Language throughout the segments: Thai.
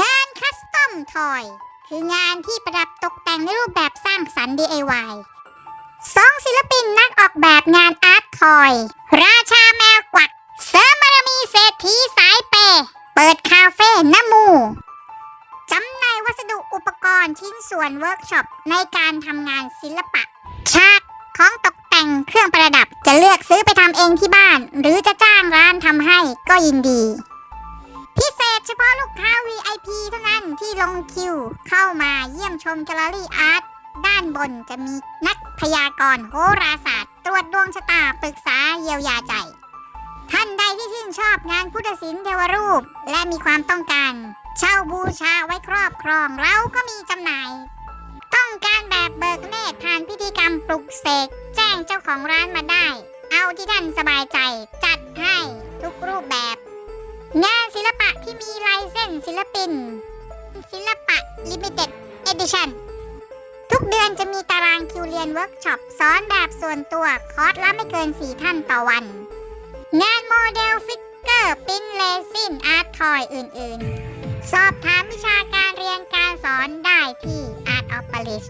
งานคัสตอมทอย คืองานที่ประดับตกแต่งในรูปแบบสร้างสรรค์ DIY สองศิลปินนักออกแบบงานอาร์ตทอย ราชาแมวกวัก เสริมบารมีเศรษฐีสายเปย์เปิดคาเฟ่น้ำมูจำหน่ายวัสดุอุปกรณ์ชิ้นส่วนเวิร์กช็อป ในการทำงานศิลปะ ฉากของตกแต่งเครื่องประดับจะเลือกซื้อไปทำเองที่บ้าน หรือจะจ้างร้านทำให้ก็ยินดี พิเศษเฉพาะลูกค้า ลงคิว เข้ามาเยี่ยมชมแกลเลอรี่อาร์ตด้านบนจะมีนักพยากรณ์โหราศาสตร์ ตรวจดวงชะตาปรึกษาเยียวยาใจ ท่านใดที่ชื่นชอบงานพุทธศิลป์เทวรูป และมีความต้องการ เช่าบูชาไว้ครอบครองเราก็มีจำหน่าย ต้องการแบบเบิกเนตรผ่านพิธีกรรมปลุกเสกแจ้งเจ้าของร้านมาได้ เอาที่ท่านสบายใจจัดให้ทุกรูปแบบ งานศิลปะที่มีลายเส้นศิลปิน ศิลปะ Limited Edition ทุกเดือนจะมีตารางคิวเรียนเวิร์กช็อปสอนแบบส่วนตัว คอร์สละไม่เกิน 4 ท่านต่อวัน งานโมเดลฟิกเกอร์ปิ้นเลซินอาร์ตทอยอื่น ๆ สอบถามวิชาการเรียนการสอนได้ที่ Art of p a l i s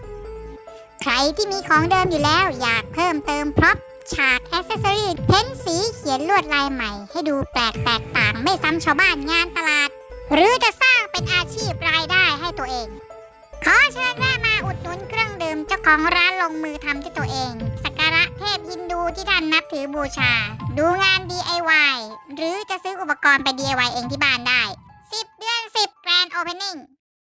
ใครที่มีของเดิมอยู่แล้วอยากเพิ่มเติมพร็อพฉากแอ c เซสซอรีเพ้นสีเขียนลวดลายใหม่ ให้ดูแปลกแตกต่างไม่ซ้ำชาวบ้านงานตลาด หรือจะ ตัวเอง ขอเชิญแวะมาอุดหนุนเครื่องดื่มเจ้าของร้านลงมือทำที่ตัวเอง สักการะเทพฮินดูที่ท่านนับถือบูชา ดูงาน DIY หรือจะซื้ออุปกรณ์ไป DIY เองที่บ้านได้ 10 เดือน 10 Grand Opening